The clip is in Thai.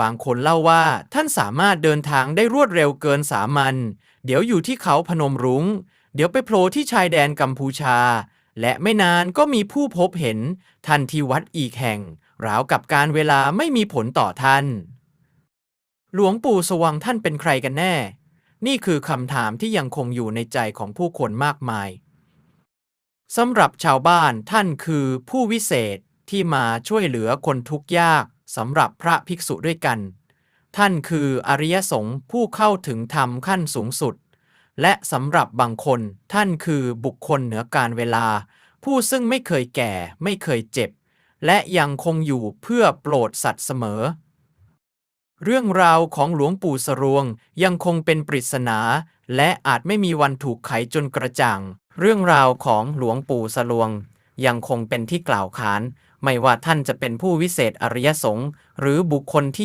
บางคนเล่าว่าท่านสามารถเดินทางได้รวดเร็วเกินสามัญ เดี๋ยวอยู่ที่เขาพนมรุง้ง เดี๋ยวไปโผล่ที่ชายแดนกัมพูชา และไม่นานก็มีผู้พบเห็น ท่านที่วัดอีกแห่ง ราวกับการเวลาไม่มีผลต่อท่าน หลวงปู่สว่างท่านเป็นใครกันแน่ นี่คือคำถามที่ยังคงอยู่ในใจของผู้คนมากมายสำหรับชาวบ้านท่านคือผู้วิเศษที่มาช่วยเหลือคนทุกข์ยาก สำหรับพระภิกษุด้วยกัน ท่านคืออริยสงฆ์ผู้เข้าถึงธรรมขั้นสูงสุด และสำหรับบางคนท่านคือบุคคลเหนือการเวลา ผู้ซึ่งไม่เคยแก่ไม่เคยเจ็บ และยังคงอยู่เพื่อโปรดสัตว์เสมอ เรื่องราวของหลวงปู่สรวงยังคงเป็นปริศนา และอาจไม่มีวันถูกไขจนกระจ่าง เรื่องราวของหลวงปู่สรวง ยังคงเป็นที่กล่าวขาน ไม่ว่าท่านจะเป็นผู้วิเศษอริยสงฆ์หรือบุคคลที่